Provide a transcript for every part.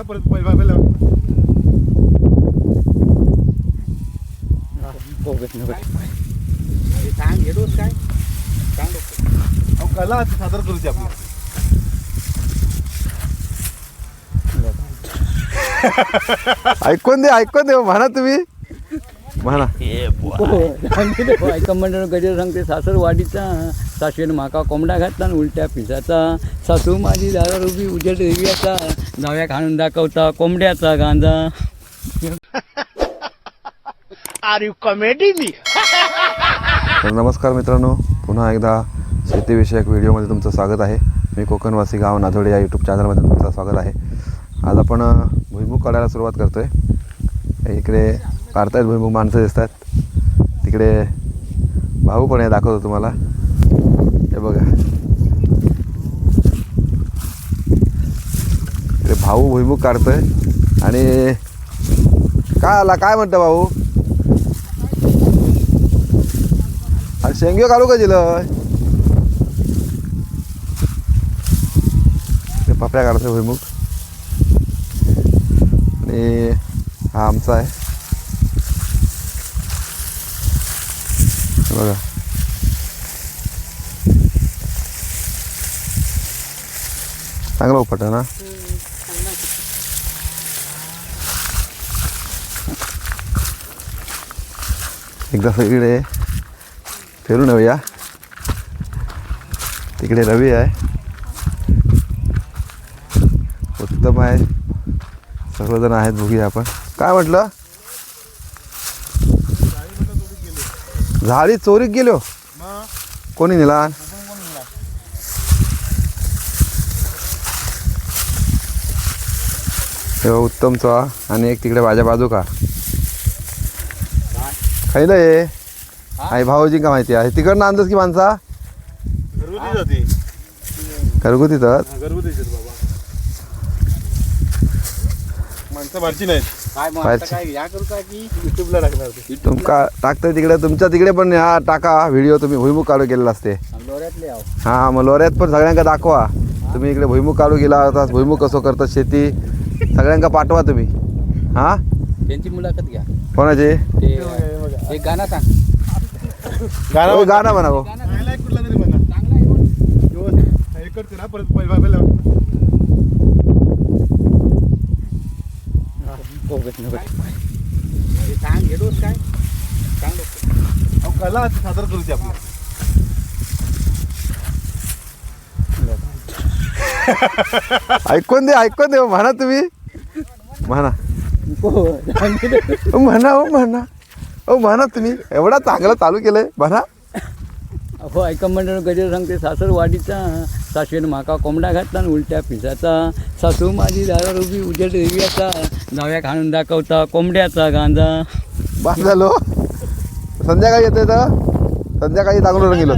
ना परत पहिला पहिला सांग घेतोस काय? सांग अहो कला सादर करूची ऐकून दे ऐकून दे म्हणा तुम्ही. म्हणा मंडळ गजर सांगते सासर वाडीचा सासवेन माका कोंबडा घातला आणि उलट्या पिसाचा. सासू माझी दादा रुबी उजेड देवियाचा. जाव्या खाणून दाखवता कोंबड्याचा गांजा. तर नमस्कार मित्रांनो पुन्हा एकदा शेतीविषयक व्हिडिओमध्ये तुमचं स्वागत आहे. मी कोकणवासी गाव नाधोडे या यूट्यूब चॅनलमध्ये तुमचं स्वागत आहे. आज आपण अ, भुईमुग काढायला सुरुवात करतो आहे इकडे काढतायत भुईमुग माणसं दिसतात तिकडे भाऊ पण आहे दाखवतो तुम्हाला. हे बघा. इकडे भाऊ भुईमुग काढतोय. आणि काय आला? काय म्हणतं भाऊ? अरे शेंगे काढू का दिलं? ते पप्या काढतोय भुईमुग. आणि हा आमचा आहे. बघा. चांगला उपट ना? एकदा सगळीकडे फिरून येऊया. तिकडे रवी आहे. उत्तम आहे. सर्वजण आहेत बघूया आपण. काय म्हटलं? झाडी चोरीक गेलो कोणी नेला? हे बघ, उत्तमचा आणि एक तिकडे माझ्या बाजू का? खायला ये. आई भाऊजी का माहिती आहे? तिकडनं आणतोस की माणसा? घरगुती तर घरगुतीच बाबा. माणसं बारची नाहीत. काय मग बाहेरची. आता काय या करू का की युट्यूबला टाकणार ते तुमका टाकतोय तिकडे तुमच्या तिकडे पण हा टाका व्हिडिओ तुम्ही भुईमुग काढू गेलेला असते. लोऱ्यातले आहो. हा मग लोऱ्यात पण सगळ्यांका दाखवा. तुम्ही इकडे भुईमुग काढू गेला होता भुईमुग कसं करतात शेती सगळ्यांका पाठवा तुम्ही. हा? त्यांची मुलाखत घ्या. कोणाचे? ते एक गाणं सांग. हो, गाणं म्हणा भाऊ पहिला एक कुठला तरी म्हणा. चांगला आहे. हो. व्यवस्थित हे करते ना परत पहिला पहिला. ते सांग घेतोस काय? सांग अहो कला सादर करूची आपली. ऐकून दे ऐकून दे म्हणा तुम्ही. म्हणा. ओ, म्हणा हो म्हणा. ओ म्हणा तुम्ही. एवढा चांगलं चालू केलंय म्हणा. हो ऐका मंडळ गजर सांगते सासर वाडीचा सासवेन माका कोंबडा घातला आणि उलट्या पिसाचा सासू माझी दादा रुबी उजेड देवियाचा जाव्या खाणून दाखवता कोंबड्याचा गांजा. बस झालो. संध्याकाळी येते तर? संध्याकाळी चांगलं गेलो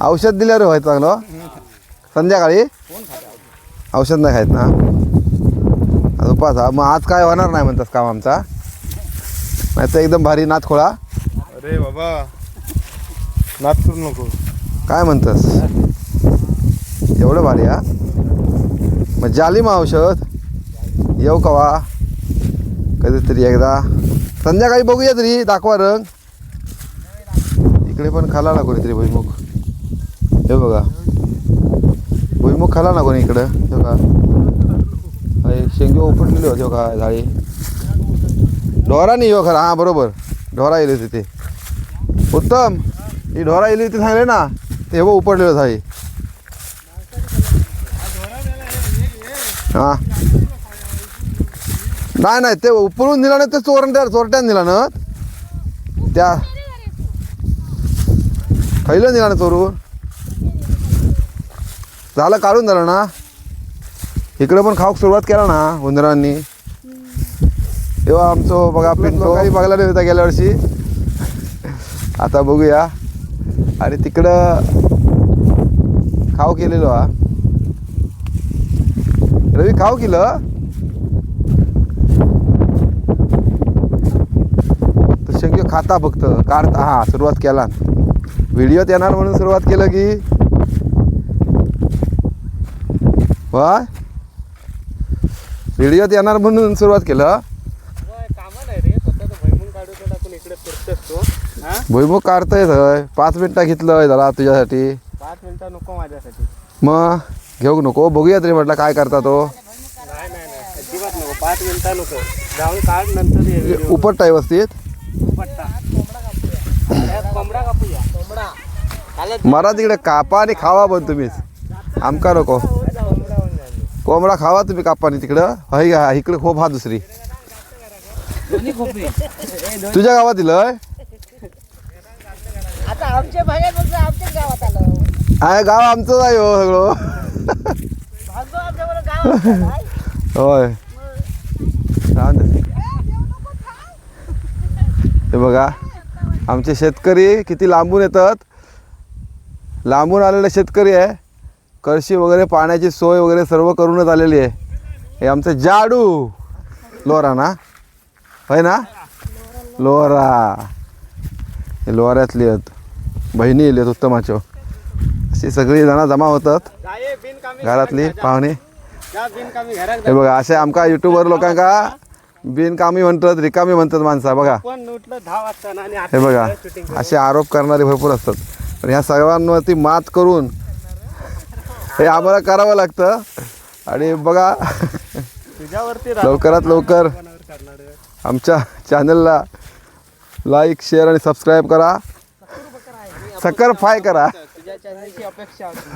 औषध दिल्यावर व्हायचं चांगलं. संध्याकाळी? औषध नाही खायत ना? उपास हा. मग आज काय होणार नाही म्हणतास काम आमचा. नाही तर एकदम भारी नाच खोळा अरे बाबा. नाच करू नको. काय म्हणतस? एवढं भारी हा? मग जाली मग औषध. येऊ कवा? कधीतरी एकदा. संध्याकाळी बघूया तरी दाखवा रंग. इकडे पण खाला ना कोणीतरी भुईमुख. हे बघा. भुईमुख खाला ना कोणी इकडं? हे बघा. हे शेंगे उपटलेले होते का झाडी. ढोरा नाही हो खरं. हां बरोबर. ढोरा येईल तिथे. उत्तम. ही ढोरा येईल ते सांगले ना ते बघ उपडलेलं झाडी हां. नाही नाही ते उपरून दिला ना ते चोरट्या चोरट्यानं दिला ना. त्या. खैलं दिला ना चोरून. झालं काढून झालं ना. इकडं पण खाऊक सुरुवात केला ना उंदरांनी. तेव्हा आमचं बघा पिंटो. काही बघायला नाही होता गेल्या वर्षी. आता बघूया. आणि तिकडं खाऊ केलेलो हा. रवी खाऊ केलं? तर शक्य खाता फक्त. काढता हा सुरुवात केला. व्हिडिओत येणार म्हणून सुरुवात केलं की? वा. व्हिडिओत येणार म्हणून सुरुवात केलं कामा नाही रे स्वतःच भैमून काढून टाकून इकडे फिरतोस तू हा भुईमुग काढतोय हय. पाच मिनिटं घेतलंय जरा तुझ्यासाठी. पाच मिनिटं नको माझ्यासाठी. मग घेऊ नको. बघूया तरी म्हटलं काय करता तो. नाही नाही नाही. अजिबात नको. पाच मिनिटं नको. जाऊन काढ नंतर ये video. उपटता व्यवस्थित. पट्टा त्यात कोंबडा कापूया. कोंबडा मरा तिकडे कापा आणि खावा पण तुम्हीच आमका नको. कोंबडा होऊन जाईल कोंबडा खावा तुम्ही कापानी तिकडं. हय इकडे खूप हा दुसरी. तुझ्या गावात दिलंय? आमच्या भागात बघ आमच्याच गावात आलं. आहे गाव आमचंच आहे हो सगळं. भागो आमच्या बरोबर गावात आलं. हाय. होय. राहून दे. हे बघा आमचे शेतकरी किती लांबून येतात. लांबून आलेले शेतकरी आहे. कळशी वगैरे पाण्याची सोय वगैरे सर्व करूनच आलेली आहे. हे आमचं जाडू. लोरा ना? होय ना? लोरा. हे लोऱ्यातली आहेत. बहिणी येली आहेत उत्तमाच्या. अशी सगळी जण जमा होतात. घरातली पाहुणे. हे बघा असे आमका युट्यूबर लोकांका बिनकामी म्हणतात रिकामी म्हणतात माणसा बघा. हे बघा असे आरोप करणारे भरपूर असतात. पण ह्या सर्वांवरती मात करून हे आम्हाला करावं लागतं. आणि बघा लवकरात लवकर आमच्या चॅनलला लाईक शेअर आणि सबस्क्राईब करा. सकर फाय करा. तुझ्या चॅनलची अपेक्षा होती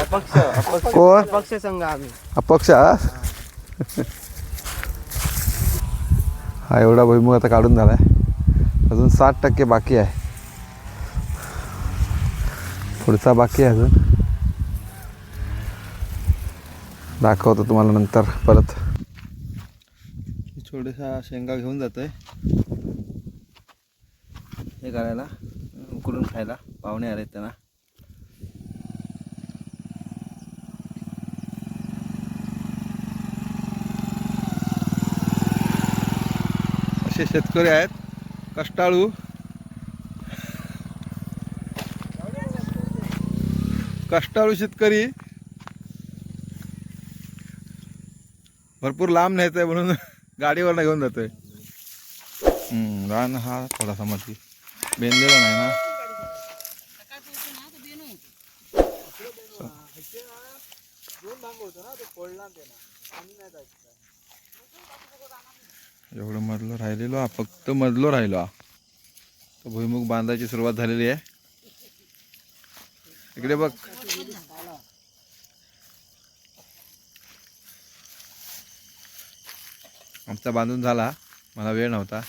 अपक्ष अपक्ष कोण? अपक्ष. संघ आम्ही अपक्ष हा? एवढा भुईमुग आता काढून झालाय. अजून साठ टक्के बाकी आहे. पुढचा बाकी आहे अजून. दाखवतो तुम्हाला नंतर परत. छोट्याशा शेंगा घेऊन जातोय. हे करायला उकडून खायला. पाहुणे आले त्यांना. असे शेतकरी आहेत कष्टाळू. कष्टाळू शेतकरी. भरपूर लांब न्यायचं आहे म्हणून गाडीवरनं घेऊन जातोय. रान हा थोडासा मध्ये बेंदलेला नाही ना एवढं मधलं राहिलेलो हा फक्त मधलो राहिलो हा. तो भुईमुग बांधायची सुरुवात झालेली आहे. इकडे बघ. आमचा बांधून झाला. मला वेळ नव्हता.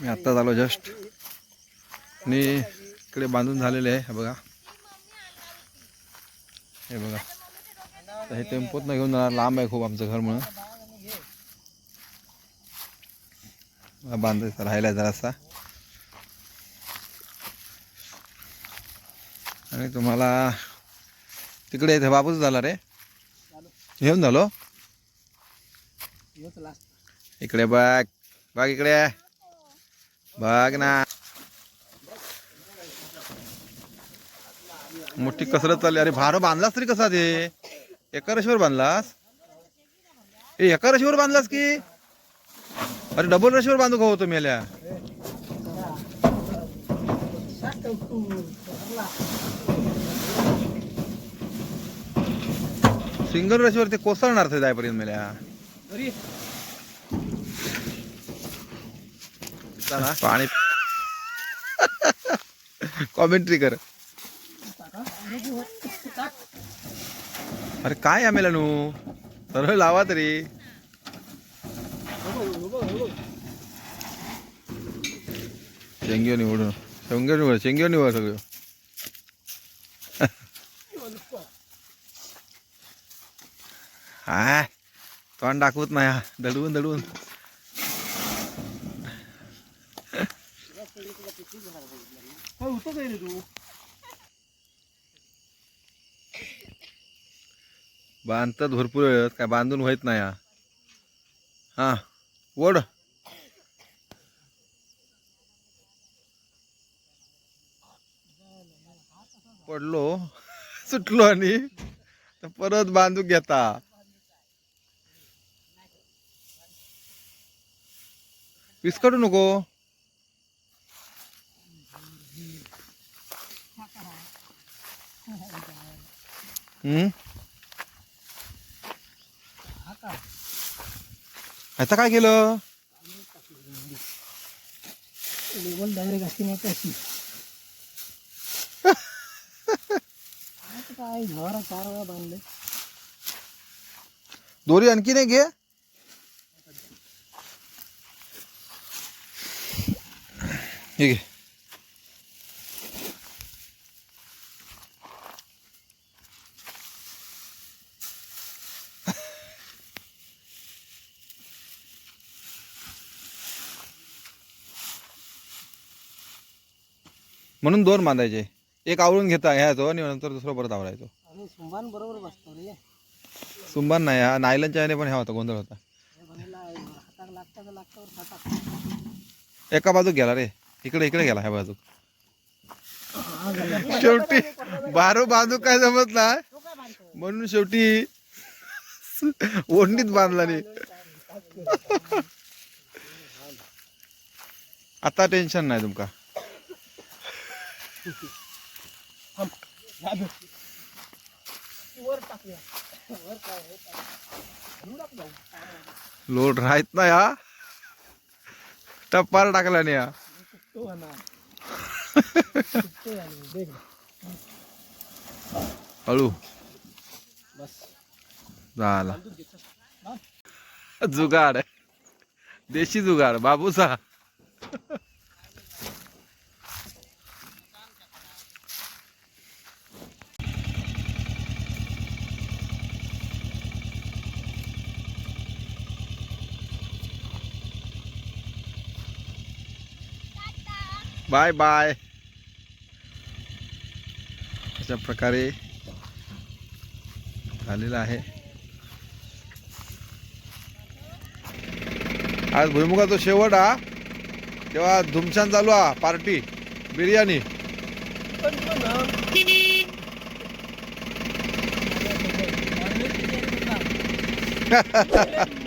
मी आत्ताच आलो जस्ट. आणि इकडे बांधून झालेले आहे हे बघा. हे बघा. हे टेम्पोत न घेऊन जाणार. लांब आहे खूप आमचं घर म्हणून मला बांधायचा राहिला जरासा. आणि तुम्हाला तिकडे इथे बापूस झाला रे. घेऊन झालो. इकडे बघ बघ इकडे. बघ ना. मोठी कसरत चालली. अरे भारो बांधलास तरी कसा ते? एका रशीवर बांधलास? ए एका रशीवर बांधलास की? अरे डबल रशीवर बांधू का होतो मेल्या सिंगल रशीवर ते कोसळणार ते जायपर्यंत मेल्या. चला, पाणी. कॉमेंट्री कर. अरे काय आमेला नू सरळ लावा तरी. चेंग्यो निवडून शेंग्यो निवड चेंग्यो निवड सगळं हा तोंड दाखवत नाही हा. दडवून दडवून बांधतात भरपूर वेळ काय बांधून व्हायत नाही हा हा. ओढ पडलो सुटलो आणि परत बांधू घेता. विस्कटू नको. हम्म? आता काय केलं? लेवल डायरेक्ट नाही काय घर चार वेळा बांधले दोरी आणखी नाही घे. हे घे. म्हणून दोन बांधायचे. एक आवळून घेता ह्याचो आणि नंतर दुसरं परत आवरायचो. आणि सुंबान बरोबर बसतो रे. सुंबान नाही हा नायलनच्या ह्याने पण ह्या होता गोंधळ होता. हाताक लागता तर एका बाजूक गेला रे. इकडे इकडे गेला ह्या बाजूक. शेवटी बारो बाजू काय जमत नाही म्हणून शेवटी ओढणीत बांधला नाही आता टेन्शन नाही तुमका. लोड राहत नाही हा. टप्पार टाकला नाही हा. हळू. झाला. जुगाड. देशी जुगाड बाबूसा बाय बाय अशा प्रकारे झालेलं आहे. आज भुईमुगाचा शेवट हा. तेव्हा धुमछान चालू हा पार्टी बिर्याणी.